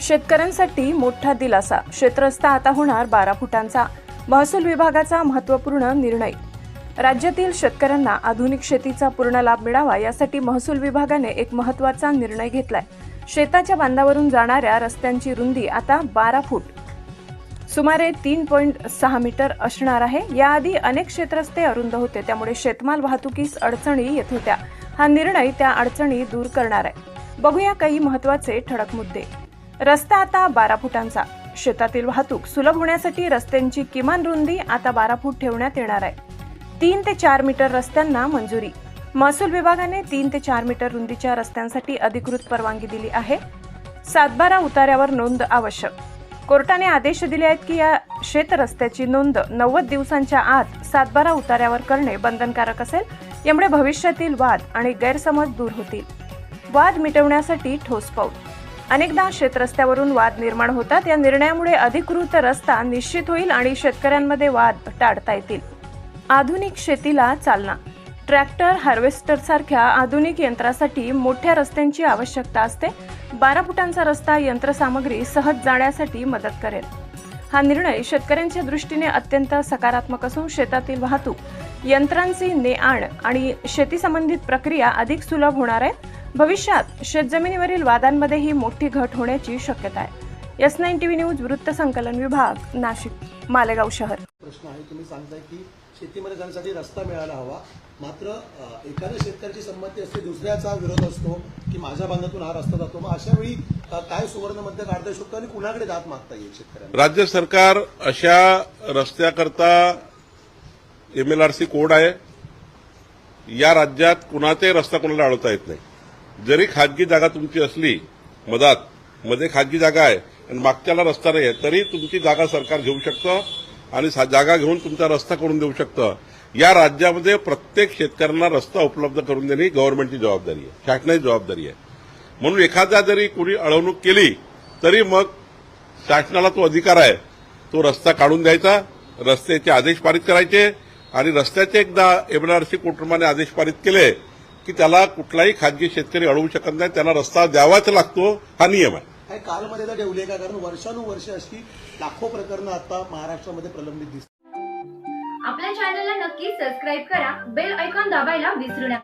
शेतकऱ्यांसाठी मोठा दिलासा. क्षेत्रस्ता आता होणार बारा फुटांचा. महसूल विभागाचा महत्त्वपूर्ण निर्णय. राज्यातील शेतकऱ्यांना आधुनिक शेतीचा पूर्ण लाभ मिळावा यासाठी महसूल विभागाने एक महत्त्वाचा निर्णय घेतलाय. शेताच्या बांधावरून जाणाऱ्या रस्त्यांची रुंदी आता बारा फूट. सुमारे तीन पॉईंट सहा मीटर असणार आहे. याआधी अनेक क्षेत्रस्ते अरुंद होते. त्यामुळे शेतमाल वाहतुकीस अडचणी येत होत्या. हा निर्णय त्या अडचणी दूर करणार आहे. बघूया काही महत्त्वाचे ठळक मुद्दे. रस्ता आता बारा फुटांचा. शेतातील वाहतूक सुलभ होण्यासाठी रस्त्यांची किमान रुंदी आता बारा फूट ठेवण्यात येणार आहे. तीन ते चार मीटर रस्त्यांना मंजुरी. महसूल विभागाने तीन ते चार मीटर रुंदीच्या रस्त्यांसाठी अधिकृत परवानगी दिली आहे. सातबारा उतार्यावर नोंद आवश्यक. कोर्टाने आदेश दिले आहेत की या शेत रस्त्याची नोंद नव्वद दिवसांच्या आत सातबारा उतार्यावर करणे बंधनकारक असेल यामुळे भविष्यातील वाद आणि गैरसमज दूर होतील. वाद मिटवण्यासाठी ठोस पाऊल. अनेकदा शेतरस्त्यावरून वाद निर्माण होतात. या निर्णयामुळे अधिकृत रस्ता निश्चित होईल आणि शेतकऱ्यांमध्ये वाद टाळता येतील. आधुनिक शेतीला चालना. ट्रॅक्टर हार्वेस्टर सारख्या आधुनिक यंत्रासाठी मोठ्या रस्त्यांची आवश्यकता असते. बारा फुटांचा रस्ता यंत्रसामग्री सहज जाण्यासाठी मदत करेल. हा निर्णय शेतकऱ्यांच्या दृष्टीने अत्यंत सकारात्मक असून शेतातील वाहतूक यंत्रांची ने आण आणि शेती संबंधित प्रक्रिया अधिक सुलभ होणार आहेत भविष्यात शेतजमिनीवरील वादांमध्येही मोठी घट होण्याची शक्यता आहे. S nine T V news वृत्त संकलन विभाग नाशिक मालेगाव शहर. प्रश्न आहे तुम्ही सांगताय की शेतीमध्ये जाण्यासाठी रस्ता मिळायला हवा. मात्र एखाद्या शेतकऱ्याची संमती असते दुसऱ्याचा विरोध असतो की माझ्या बांधातून हा रस्ता जातो. मग अशा वेळी काय सुवर्ण मध्य काढता येऊ शकतो आणि कुणाकडे दात मागता येईल शेतकऱ्यांना? राज्य सरकार अशा रस्त्याकरता एमएलआरसी कोड आहे. या राज्यात कुणाचाही रस्ता कोणाला अडवता येत नाही. जरी खाजगी जागा तुमची असली मधात मध्ये खाजगी जागा आहे आणि मागच्याला रस्ता नाही आहे तरी तुमची जागा सरकार घेऊ शकतं. आणि सा- जागा घेऊन तुमचा रस्ता करून देऊ शकतं. या राज्यामध्ये प्रत्येक शेतकऱ्यांना रस्ता उपलब्ध करून देणे ही गव्हर्नमेंटची जबाबदारी आहे. शासनाची जबाबदारी आहे. म्हणून एखाद्या जरी कुणी अडवणूक केली तरी मग शासनाला तो अधिकार आहे. तो रस्ता काढून द्यायचा रस्त्याचे आदेश पारित करायचे आणि रस्त्याचे एकदा एमएनआरसी कुटुंबाने आदेश पारित केले की त्याला कुठलाही खाजगी शेतकरी अडवू शकत नाही त्यांना रस्ता द्यावाच लागतो हा नियम आहे. कालमर्यादा ठेवली आहे का? कारण वर्षानुवर्ष अशी लाखो प्रकरणं आता महाराष्ट्रामध्ये प्रलंबित दिसतात. आपल्या चॅनलला नक्की सबस्क्राईब करा बेल ऐकॉन दाबायला विसरू नका.